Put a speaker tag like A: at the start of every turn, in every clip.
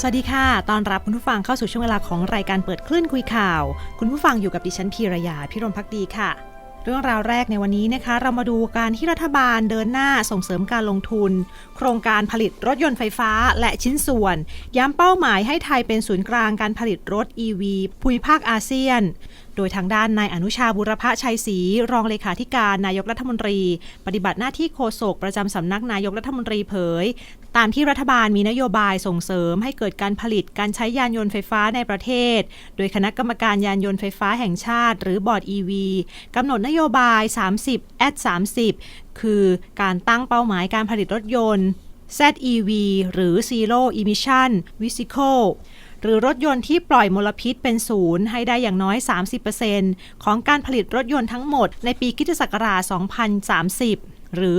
A: สวัสดีค่ะ ตอนรับคุณผู้ฟังเข้าสู่ช่วงเวลาของรายการเปิดคลื่นคุยข่าว คุณผู้ฟังอยู่กับดิฉันพีรยาพิรมพักดีค่ะ เรื่องราวแรกในวันนี้นะคะ เรามาดูการที่รัฐบาลเดินหน้าส่งเสริมการลงทุน โครงการผลิตรถยนต์ไฟฟ้าและชิ้นส่วน ย้ำเป้าหมายให้ไทยเป็นศูนย์กลางการผลิตรถ EV ภูมิภาคอาเซียนโดยทางด้านนายอนุชาบุรพชัยศรีรองเลขาธิการนายกรัฐมนตรี ปฏิบัติหน้าที่โฆษกประจำสำนักนายกรัฐมนตรีเผย ตามที่รัฐบาลมีนโยบายส่งเสริมให้เกิดการผลิตการใช้ยานยนต์ไฟฟ้าในประเทศ โดยคณะกรรมการยานยนต์ไฟฟ้าแห่งชาติ หรือบอร์ด EV กำหนดนโยบาย 30 at 30 คือการตั้งเป้าหมายการผลิตรถยนต์ ZEV หรือ Zero Emission Vehicle หรือรถยนต์ที่ปล่อยมลพิษเป็นศูนย์ให้ได้อย่างน้อย 30%ของการผลิตรถยนต์ทั้งหมดในปีคิสตศักราช 2030 หรือ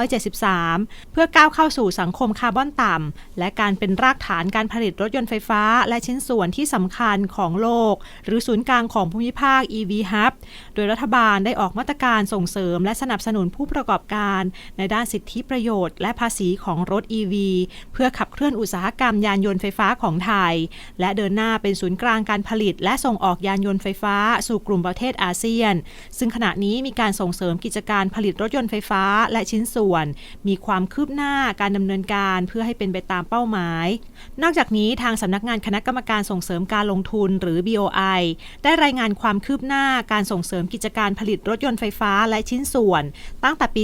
A: 2,573 เพื่อก้าวเข้าสู่สังคมคาร์บอนต่ำ และการเป็นรากฐานการผลิตรถยนต์ไฟฟ้า และชิ้นส่วนที่สำคัญของโลก หรือศูนย์กลางของภูมิภาค EV Hub โดยรัฐบาลได้ออกมาตรการส่งเสริม และสนับสนุนผู้ประกอบการ ในด้านสิทธิประโยชน์ และภาษีของรถ EV เพื่อขับเคลื่อนอุตสาหกรรมยานยนต์ไฟฟ้าของไทย และเดินหน้าเป็นศูนย์กลางการผลิต และส่งออกยานยนต์ไฟฟ้า สู่กลุ่มประเทศอาเซียน ซึ่งขณะนี้มีการส่งเสริมกิจการผลิตรถยนต์ไฟฟ้าและชิ้นส่วน มีความคืบหน้าการดำเนินการเพื่อให้เป็นไปตามเป้าหมาย นอกจากนี้ทางสำนักงานคณะกรรมการส่งเสริมการลงทุนหรือ BOI ได้รายงานความคืบหน้าการส่งเสริมกิจการผลิตรถยนต์ไฟฟ้าและชิ้นส่วน ตั้งแต่ปี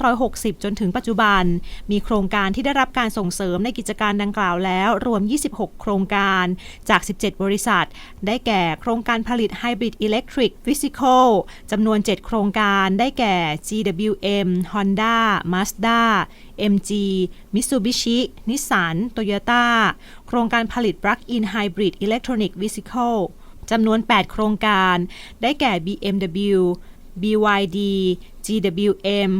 A: 2560 จนถึงปัจจุบัน มีโครงการที่ได้รับการส่งเสริมในกิจการดังกล่าวแล้ว รวม 26 โครงการจาก 17 บริษัท ได้แก่โครงการผลิต Hybrid Electric Physical จำนวน 7 โครงการได้แก่ GWM Honda Mazda MG Mitsubishi Nissan Toyota โครงการผลิต Plug-in Hybrid Electronic Vehicle จำนวน 8 โครงการ ได้แก่ BMW BYD GWM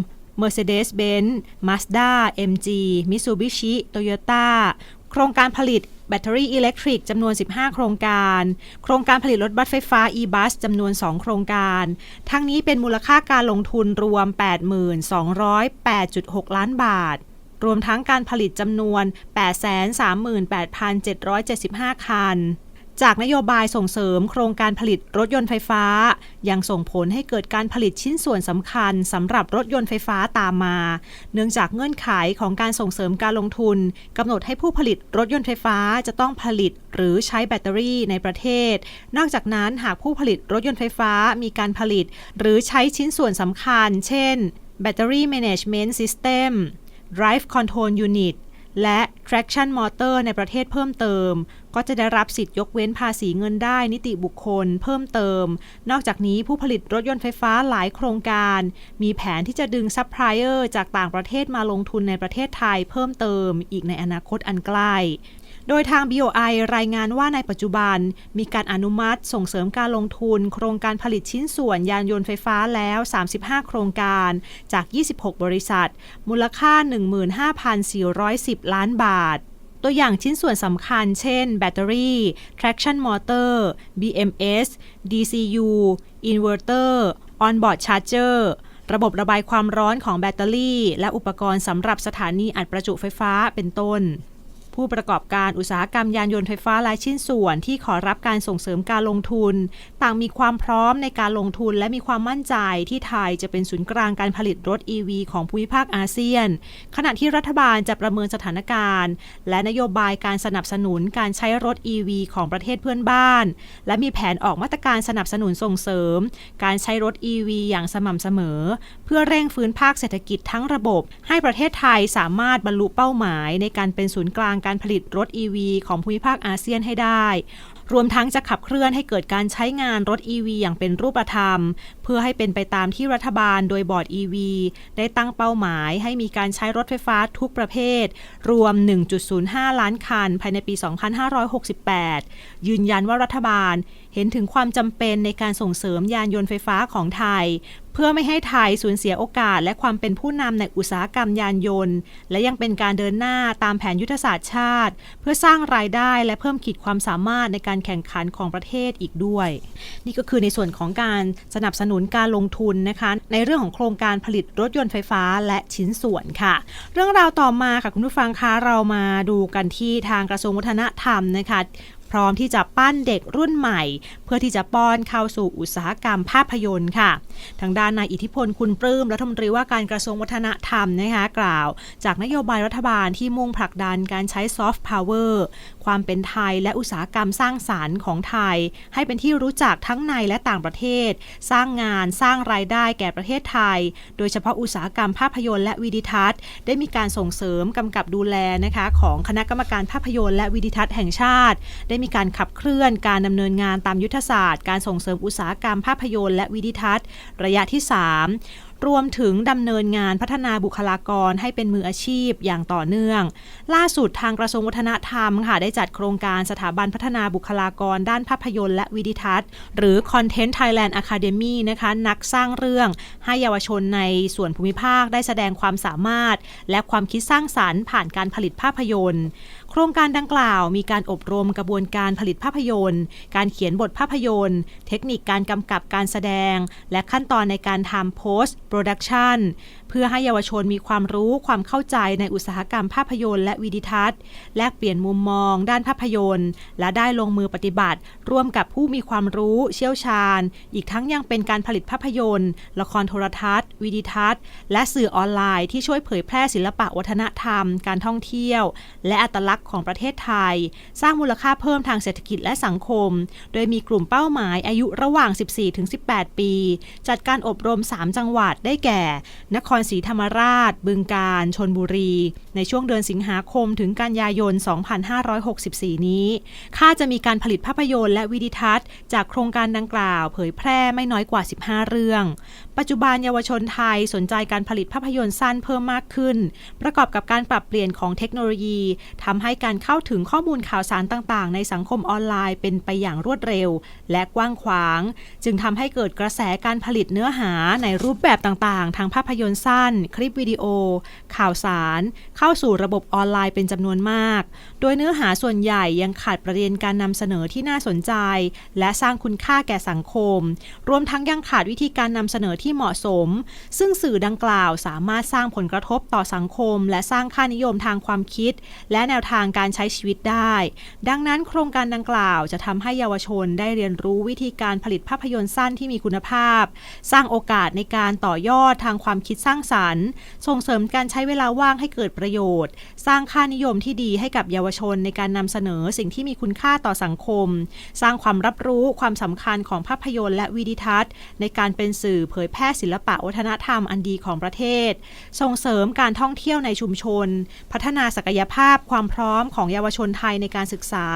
A: Mercedes-Benz Mazda MG Mitsubishi Toyota โครงการผลิต แบตเตอรี่อิเล็กทริกจำนวน 15 โครงการ โครงการผลิตรถบัสไฟฟ้า e-bus จำนวน 2 โครงการ ทั้งนี้เป็นมูลค่าการลงทุนรวม 82,08.6 ล้านบาท รวมทั้งการผลิตจำนวน 838,775 คัน จากนโยบายส่งเสริมโครงการผลิตรถยนต์ไฟฟ้า ยังส่งผลให้เกิดการผลิตชิ้นส่วนสำคัญสำหรับรถยนต์ไฟฟ้าตามมา เนื่องจากเงื่อนไขของการส่งเสริมการลงทุนกำหนดให้ผู้ผลิตรถยนต์ไฟฟ้าจะต้องผลิตหรือใช้แบตเตอรี่ในประเทศ นอกจากนั้นหากผู้ผลิตรถยนต์ไฟฟ้ามีการผลิต หรือใช้ชิ้นส่วนสำคัญ เช่น Battery Management System Drive Control Unit และ traction motor ในประเทศเพิ่มเติม ก็จะได้รับสิทธิ์ยกเว้นภาษีเงินได้นิติบุคคลเพิ่มเติม นอกจากนี้ผู้ผลิตรถยนต์ไฟฟ้าหลายโครงการ มีแผนที่จะดึงซัพพลายเออร์จากต่างประเทศมาลงทุนในประเทศไทยเพิ่มเติมอีกในอนาคตอันใกล้ โดยทาง BOI รายงานว่าในปัจจุบัน มีการอนุมัติส่งเสริมการลงทุน โครงการผลิตชิ้นส่วนยานยนต์ไฟฟ้าแล้ว 35 โครงการจาก 26 บริษัท มูลค่า 15,410 ล้านบาทตัวอย่างชิ้นส่วนสำคัญ เช่น แบตเตอรี่ traction motor BMS DCU inverter onboard charger ระบบระบายความร้อนของแบตเตอรี่ และอุปกรณ์สำหรับสถานีอัดประจุไฟฟ้าเป็นต้น ผู้ประกอบการอุตสาหกรรมยานยนต์ไฟฟ้าและชิ้นส่วน ที่ขอรับการส่งเสริมการลงทุน ต่างมีความพร้อมในการลงทุนและมีความมั่นใจที่ไทยจะเป็นศูนย์กลางการผลิตรถ EV ของภูมิภาคอาเซียน ขณะที่รัฐบาลจะประเมินสถานการณ์ และนโยบายการสนับสนุนการใช้รถ EV ของประเทศเพื่อนบ้าน และมีแผนออกมาตรการสนับสนุนส่งเสริม การใช้รถ EV อย่างสม่ำเสมอ เพื่อเร่งฟื้นภาคเศรษฐกิจทั้งระบบ ให้ประเทศไทยสามารถบรรลุเป้าหมายในการเป็นศูนย์กลางการผลิตรถ EV ของภูมิภาคอาเซียนให้ได้ รวมทั้งจะขับเคลื่อนให้เกิดการใช้งานรถ EV อย่างเป็นรูปธรรม เพื่อให้เป็นไปตามที่รัฐบาลโดยบอร์ด EV ได้ตั้งเป้าหมายให้มีการใช้รถไฟฟ้าทุกประเภท รวม 1.05 ล้านคัน ภายในปี 2568 ยืนยันว่ารัฐบาลเห็นถึงความจำเป็นในการส่งเสริมยานยนต์ไฟฟ้าของไทย เพื่อไม่ให้ไทยสูญเสียโอกาสและความเป็นผู้นำในอุตสาหกรรมยานยนต์ และยังเป็นการเดินหน้าตามแผนยุทธศาสตร์ชาติ เพื่อสร้างรายได้และเพิ่มขีดความสามารถในการแข่งขันของประเทศอีกด้วย นี่ก็คือในส่วนของการสนับสนุนการลงทุนนะคะ ในเรื่องของโครงการผลิตรถยนต์ไฟฟ้าและชิ้นส่วนค่ะ เรื่องราวต่อมาค่ะคุณผู้ฟังคะเรามาดูกันที่ทางกระทรวงวัฒนธรรมนะคะ พร้อมที่จะปั้นเด็กรุ่นใหม่ เพื่อที่จะป้อนเข้าสู่อุตสาหกรรมภาพยนตร์ค่ะ ทางด้านนายอิทธิพลคุณปลื้มรัฐมนตรีว่าการกระทรวงวัฒนธรรมนะคะกล่าว จากนโยบายรัฐบาลที่มุ่งผลักดันการใช้ซอฟต์พาวเวอร์ความเป็นไทยและอุตสาหกรรมสร้างสารรค์ของไทย ให้เป็นที่รู้จักทั้งในและต่างประเทศ สร้างงานสร้างรายได้แก่ประเทศไทย โดยเฉพาะอุตสาหกรรมภาพยนตร์และวิดิทัศน์ ได้มีการส่งเสริมกำกับดูแลนะคะของคณะกรรมการภาพยนตร์และวิดิทัศน์แห่งชาติ ได้มีการขับเคลื่อนการดำเนินงานตามยุทธศาสตร์ การส่งเสริมอุตสาหกรรมภาพยนตร์และวิดิทัศน์ ระยะที่ 3 รวมถึงดำเนินงานพัฒนาบุคลากรให้เป็นมืออาชีพอย่างต่อเนื่อง ล่าสุดทางกระทรวงวัฒนธรรมค่ะได้จัดโครงการสถาบันพัฒนาบุคลากรด้านภาพยนตร์และวิดิทัศน์ หรือ Content Thailand Academy นะคะนักสร้างเรื่องให้เยาวชนในส่วนภูมิภาคได้แสดงความสามารถ และความคิดสร้างสารรค์ผ่านการผลิตภาพยนตร์ โครงการดังกล่าวมีการอบรมกระบวนการผลิตภาพยนตร์ การเขียนบทภาพยนตร์ เทคนิคการกำกับการแสดง และขั้นตอนในการทำ post production เพื่อให้เยาวชนมีความรู้ความเข้าใจในอุตสาหกรรมภาพยนตร์และวิดิทัศน์ แลกเปลี่ยนมุมมอง ด้านภาพยนตร์ และได้ลงมือปฏิบัติ ร่วมกับผู้มีความรู้เชี่ยวชาญ อีกทั้งยังเป็นการผลิตภาพยนตร์ ละครโทรทัศน์ วิดิทัศน์ และสื่อออนไลน์ที่ช่วยเผยแพร่ศิลปะวัฒนธรรม การท่องเที่ยว และอัตลักษณ์ของประเทศไทย สร้างมูลค่าเพิ่มทางเศรษฐกิจและสังคม โดยมีกลุ่มเป้าหมายอายุระหว่าง 14-18 ปี จัดการอบรม 3 จังหวัดได้แก่ นครศรีธรรมราช บึงกาฬชนบุรี ในช่วงเดือนสิงหาคมถึงกันยายน 2564 นี้ค่าจะมีการผลิตภาพยนตร์และวิดิทัศน์ จากโครงการดังกล่าว เผยแพร่ไม่น้อยกว่า 15 เรื่อง ปัจจุบันเยาวชนไทยสนใจการผลิตภาพยนตร์สั้นเพิ่มมากขึ้น ประกอบกับการปรับเปลี่ยนของเทคโนโลยีทำให้การเข้าถึงข้อมูลข่าวสารต่างๆ ในสังคมออนไลน์เป็นไปอย่างรวดเร็ว และกว้างขวาง จึงทำให้เกิดกระแสการผลิตเนื้อหาในรูปแบบต่างๆ ทางภาพยนตร์สั้น คลิปวิดีโอ ข่าวสาร เข้าสู่ระบบออนไลน์เป็นจำนวนมาก โดยเนื้อหาส่วนใหญ่ยังขาดประเด็นการนำเสนอที่น่าสนใจ และสร้างคุณค่าแก่สังคม รวมทั้งยังขาดวิธีการนำเสนอที่เหมาะสม ซึ่งสื่อดังกล่าวสามารถสร้างผลกระทบต่อสังคม และสร้างค่านิยมทางความคิด และแนวทางางการใช้ชีวิตได้ ดังนั้นโครงการดังกล่าวจะทำให้เยาวชนได้เรียนรู้วิธีการผลิตภาพยนตร์สั้นที่มีคุณภาพ สร้างโอกาสในการต่อยอดทางความคิดสร้างสรรค์ ส่งเสริมการใช้เวลาว่างให้เกิดประโยชน์ สร้างค่านิยมที่ดีให้กับเยาวชนในการนำเสนอสิ่งที่มีคุณค่าต่อสังคม สร้างความรับรู้ความสำคัญของภาพยนตร์และวิดิทัศน์ ในการเป็นสื่อเผยแพร่ศิลปะวัฒนธรรมอันดีของประเทศ ส่งเสริมการท่องเที่ยวในชุมชน พัฒนาศักยภาพความพร้อมร้อมของเยาวชนไทยในการศึกษา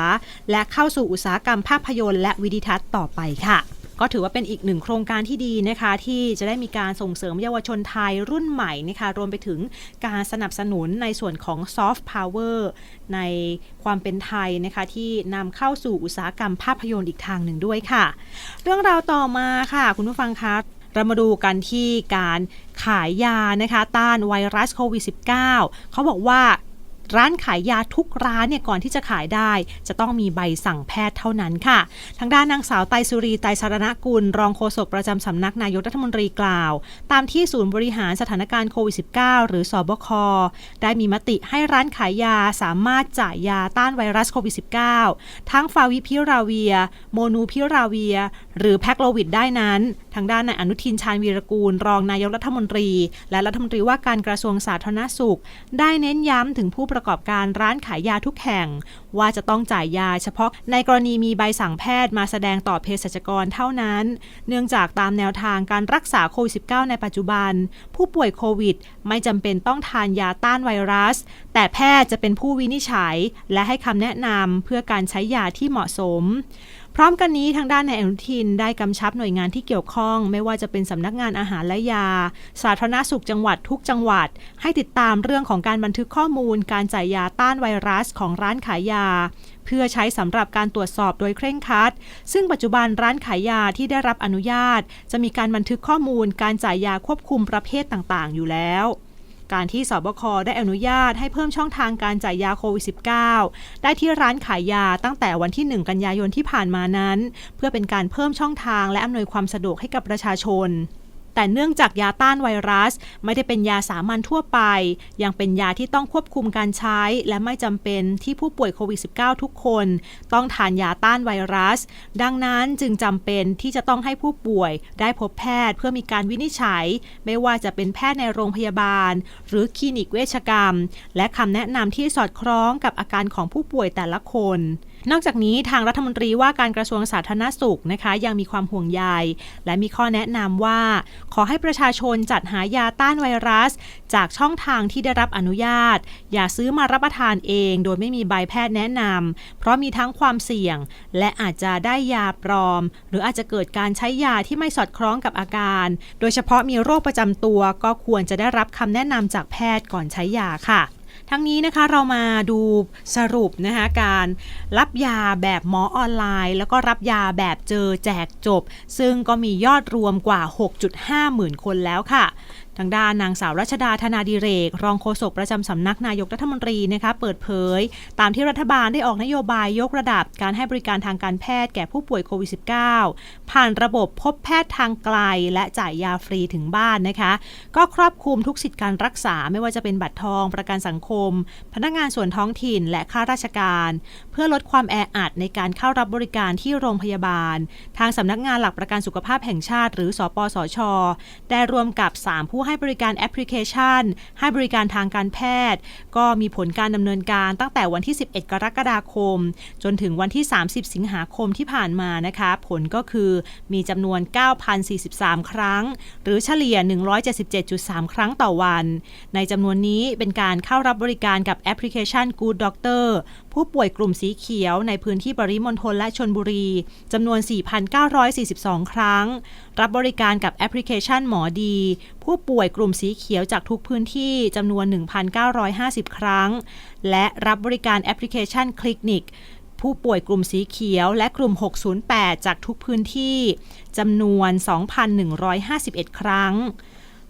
A: และเข้าสู่อุตสาหกรรมภาพยนตร์และวิดิทัศน์ต่อไปค่ะก็ถือว่าเป็นอีกหนึ่งโครงการที่ดีนะคะ ที่จะได้มีการส่งเสริมเยาวชนไทยรุ่นใหม่นะคะรวมไปถึงการสนับสนุนในส่วนของซอฟต์พาวเวอร์ในความเป็นไทยนะคะที่นำเข้าสู่อุตสาหกรรมภาพยนตร์อีกทางหนึ่งด้วยค่ะ เรื่องราวต่อมาค่ะ คุณผู้ฟังคะเรามาดูกันที่การขายยานะคะ ต้านไวรัสโควิด -19 เขาบอกว่า ร้านขายยาทุกร้านเนี่ยก่อนที่จะขายได้ จะต้องมีใบสั่งแพทย์เท่านั้นค่ะ ทางด้านนางสาวไตรสุรีไตรสารณกุล รองโฆษกประจำสำนักนายกรัฐมนตรีกล่าว ตามที่ศูนย์บริหารสถานการณ์โควิด -19 หรือสอบค ได้มีมติให้ร้านขายยาสามารถจ่ายยาต้านไวรัสโควิด -19 ทั้งฟาวิพิราเวีย โมนูพิราเวีย หรือแพคโลวิดได้นั้น ทางด้านนายอนุทินชาญวีรกูล รองนายกรัฐมนตรี และรัฐมนตรีว่าการกระทรวงสาธารณสุข ได้เน้นย้ำถึงผู้ประกอบการร้านขายยาทุกแห่ง ว่าจะต้องจ่ายยาเฉพาะในกรณีมีใบสั่งแพทย์มาแสดงต่อเภสัชกรเท่านั้น เนื่องจากตามแนวทางการรักษาโควิด -19 ในปัจจุบัน ผู้ป่วยโควิด ไม่จำเป็นต้องทานยาต้านไวรัส แต่แพทย์จะเป็นผู้วินิจฉัย และให้คำแนะนำเพื่อการใช้ยาที่เหมาะสม พร้อมกันนี้ทางด้านนายอนุทินได้กำชับหน่วยงานที่เกี่ยวข้อง ไม่ว่าจะเป็นสำนักงานอาหารและยา สาธารณสุขจังหวัดทุกจังหวัด ให้ติดตามเรื่องของการบันทึกข้อมูล การจ่ายยาต้านไวรัสของร้านขายยา เพื่อใช้สำหรับการตรวจสอบโดยเคร่งครัด ซึ่งปัจจุบันร้านขายยาที่ได้รับอนุญาต จะมีการบันทึกข้อมูล การจ่ายยาควบคุมประเภทต่างๆ อยู่แล้ว การที่สบคได้อนุญาตให้เพิ่มช่องทางการจ่ายยาโควิด -19 ได้ที่ร้านขายยาตั้งแต่วันที่ 1 กันยายนที่ผ่านมานั้น เพื่อเป็นการเพิ่มช่องทางและอำนวยความสะดวกให้กับประชาชน แต่เนื่องจากยาต้านไวรัส ไม่ได้เป็นยาสามัญทั่วไป ยังเป็นยาที่ต้องควบคุมการใช้ และไม่จำเป็นที่ผู้ป่วยโควิด -19 ทุกคน ต้องทานยาต้านไวรัส ดังนั้นจึงจำเป็นที่จะต้องให้ผู้ป่วยได้พบแพทย์เพื่อมีการวินิจฉัย ไม่ว่าจะเป็นแพทย์ในโรงพยาบาล หรือคลินิกเวชกรรม และคำแนะนำที่สอดคล้องกับอาการของผู้ป่วยแต่ละคน นอกจากนี้ทางรัฐมนตรีว่าการกระทรวงสาธารณสุขนะคะ ยังมีความห่วงใย และมีข้อแนะนำว่า ขอให้ประชาชนจัดหายาต้านไวรัส จากช่องทางที่ได้รับอนุญาต อย่าซื้อมารับประทานเอง โดยไม่มีใบแพทย์แนะนำเพราะมีทั้งความเสี่ยง และอาจจะได้ยาปลอม หรืออาจจะเกิดการใช้ยาที่ไม่สอดคล้องกับอาการ โดยเฉพาะมีโรคประจำตัวก็ควรจะได้รับคำแนะนำจากแพทย์ก่อนใช้ยาค่ะ ทั้งนี้นะคะเรามาดูสรุปนะคะการรับยาแบบหมอออนไลน์ แล้วก็รับยาแบบเจอแจกจบ ซึ่งก็มียอดรวมกว่า 6.5 หมื่นคนแล้วค่ะ ทางด้านนางสาวรัชดาธนาดิเรก รองโฆษกประจำสำนักนายกรัฐมนตรีนะคะเปิดเผย ตามที่รัฐบาลได้ออกนโยบายยกระดับการให้บริการทางการแพทย์แก่ผู้ป่วยโควิด -19 ผ่านระบบพบแพทย์ทางไกล และจ่ายยาฟรีถึงบ้านนะคะ ก็ครอบคลุมทุกสิทธิการรักษาไม่ว่าจะเป็นบัตรทองประกันสังคม พนักงานส่วนท้องถิ่น และข้าราชการ เพื่อลดความแออัดในการเข้ารับบริการที่โรงพยาบาล ทางสำนักงานหลักประกันสุขภาพแห่งชาติ หรือสปสชได้รวมกับ 3 ผู้ให้บริการแอปพลิเคชัน ให้บริการทางการแพทย์ ก็มีผลการดำเนินการตั้งแต่วันที่ 11 กรกฎาคม จนถึงวันที่ 30 สิงหาคมที่ผ่านมานะคะ ผลก็คือมีจำนวน 9,043 ครั้ง หรือเฉลี่ย 177.3 ครั้งต่อวัน ในจำนวนนี้เป็นการเข้ารับบริการกับแอปพลิเคชัน Good Doctor ผู้ป่วยกลุ่มสีเขียวในพื้นที่ปริมณฑลและชนบุรีจำนวน 4,942 ครั้ง รับบริการกับแอปพลิเคชันหมอดี ผู้ป่วยกลุ่มสีเขียวจากทุกพื้นที่จำนวน 1,950 ครั้ง และรับบริการแอปพลิเคชันคลินิกผู้ป่วยกลุ่มสีเขียวและกลุ่ม 608 จากทุกพื้นที่จำนวน 2,151 ครั้ง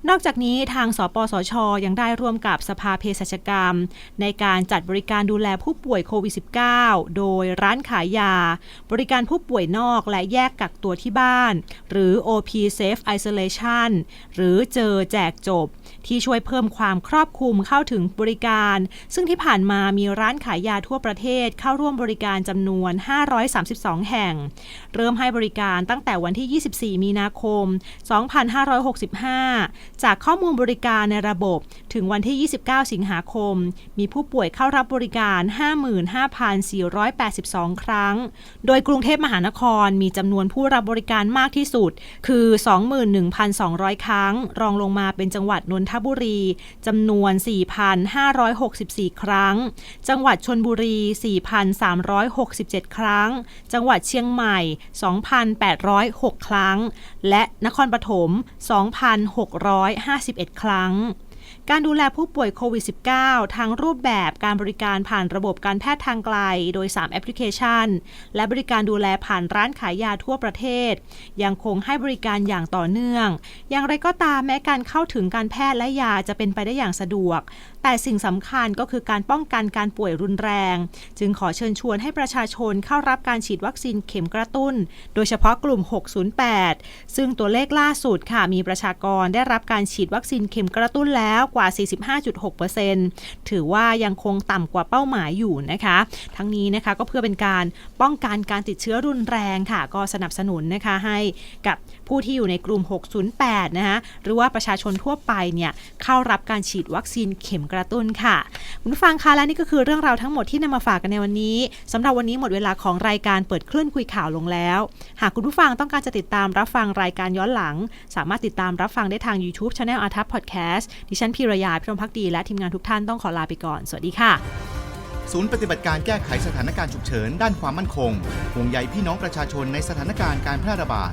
A: นอกจากนี้ทางสปสช ยังได้ร่วมกับสภาเภสัชกรรม ในการจัดบริการดูแลผู้ป่วยโควิด -19 โดยร้านขายยา บริการผู้ป่วยนอกและแยกกักตัวที่บ้าน หรือ OP Safe Isolation หรือเจอแจกจบ ที่ช่วยเพิ่มความครอบคลุมเข้าถึงบริการ ซึ่งที่ผ่านมามีร้านขายยาทั่วประเทศเข้าร่วมบริการจำนวน 532 แห่ง เริ่มให้บริการตั้งแต่วันที่ 24 มีนาคม 2565จากข้อมูลบริการในระบบถึงวันที่ 29 สิงหาคม มีผู้ป่วยเข้ารับบริการ 55,482 ครั้ง โดยกรุงเทพมหานครมีจำนวนผู้รับบริการมากที่สุด คือ 21,200 ครั้ง รองลงมาเป็นจังหวัดนนทบุรีจำนวน 4,564 ครั้ง จังหวัดชนบุรี 4,367 ครั้ง จังหวัดเชียงใหม่ 2,806 ครั้ง และนครปฐม151 ครั้ง การดูแลผู้ป่วยโควิด -19 ทางรูปแบบการบริการผ่านระบบการแพทย์ทางไกล โดย 3 แอปพลิเคชัน และบริการดูแลผ่านร้านขายยาทั่วประเทศ ยังคงให้บริการอย่างต่อเนื่อง อย่างไรก็ตามแม้การเข้าถึงการแพทย์และยาจะเป็นไปได้อย่างสะดวก แต่สิ่งสำคัญก็คือการป้องกันการป่วยรุนแรง จึงขอเชิญชวนให้ประชาชนเข้ารับการฉีดวัคซีนเข็มกระตุ้น โดยเฉพาะกลุ่ม 608 ซึ่งตัวเลขล่าสุดค่ะมีประชากรได้รับการฉีดวัคซีนเข็มกระตุ้นแล้วกว่า 45.6%ถือว่ายังคงต่ำกว่าเป้าหมายอยู่นะคะ ทั้งนี้นะคะก็เพื่อเป็นการป้องกันการติดเชื้อรุนแรงค่ะ ก็สนับสนุนนะคะให้กับผู้ที่อยู่ในกลุ่ม 608 นะคะหรือว่าประชาชนทั่วไปเนี่ยเข้ารับการฉีดวัคซีนเข็มกระตุ้นค่ะคุณผู้ฟังคะและนี่ก็คือเรื่องราวทั้งหมดที่นำมาฝากกันในวันนี้สำหรับวันนี้หมดเวลาของรายการเปิดคลื่นคุยข่าวลงแล้ว หากคุณผู้ฟังต้องการจะติดตามรับฟังรายการย้อนหลัง สามารถติดตามรับฟังได้ทาง YouTube c h anel อาทัพพอดแคสต์ดิฉันพีรยาพิรมพักดีและทีมงานทุกท่านต้องขอลาไปก่อน สวัสดีค่ะ
B: ศูนย์ปฏิบัติการแก้ไขสถานการณ์ฉุกเฉินด้านความมั่นคงห่วงใยพี่น้องประชาชนในสถานการณ์การแพร่ระบาด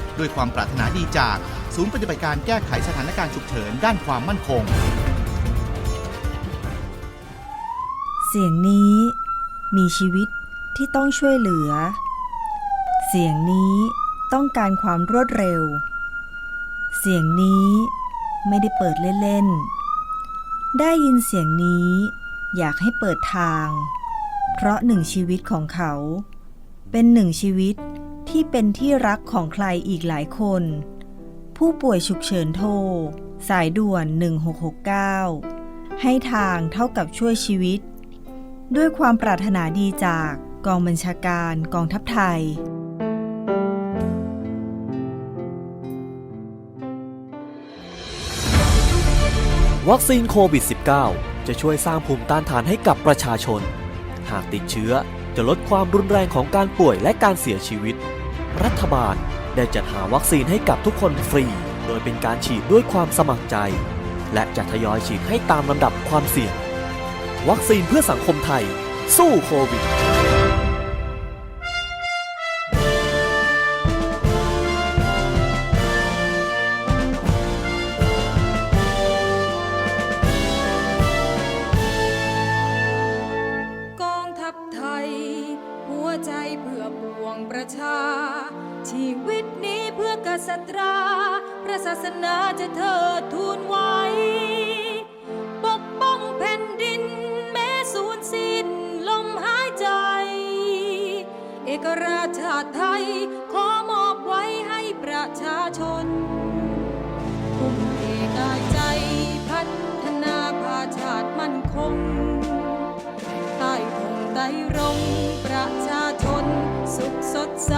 B: ด้วยความปรารถนาดีจาก ศูนย์ปฏิบัติการแก้ไขสถานการณ์ฉุกเฉินด้านความมั่นคง
C: เสียงนี้มีชีวิตที่ต้องช่วยเหลือ เสียงนี้ต้องการความรวดเร็ว เสียงนี้ไม่ได้เปิดเล่นๆ ได้ยินเสียงนี้อยากให้เปิดทาง เพราะหนึ่งชีวิตของเขา เป็นหนึ่งชีวิต ที่เป็นที่รักของใครอีกหลายคน ผู้ป่วยฉุกเฉินโทร สายด่วน 1669 ให้ทางเท่ากับช่วยชีวิต ด้วยความปรารถนาดีจากกองบัญชาการกองทัพไทย
D: วัคซีนโควิด -19 จะช่วยสร้างภูมิต้านทานให้กับประชาชน หากติดเชื้อจะลดความรุนแรงของการป่วยและการเสียชีวิต รัฐบาลได้จัดหาวัคซีนให้กับทุกคนฟรี โดยเป็นการฉีดด้วยความสมัครใจ และจะทยอยฉีดให้ตามลำดับความเสี่ยง วัคซีนเพื่อสังคมไทย สู้โควิด
E: นาจะเทิดทูนไว้ ปกป้องแผ่นดินแม้สูญสิ้นลมหายใจ เอกราชชาติไทย ขอมอบไว้ให้ประชาชนทุ่มเทกายใจพัฒนาพาชาติมั่นคงใต้ธงไตรรงประชาชนสุขสดใส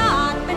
E: not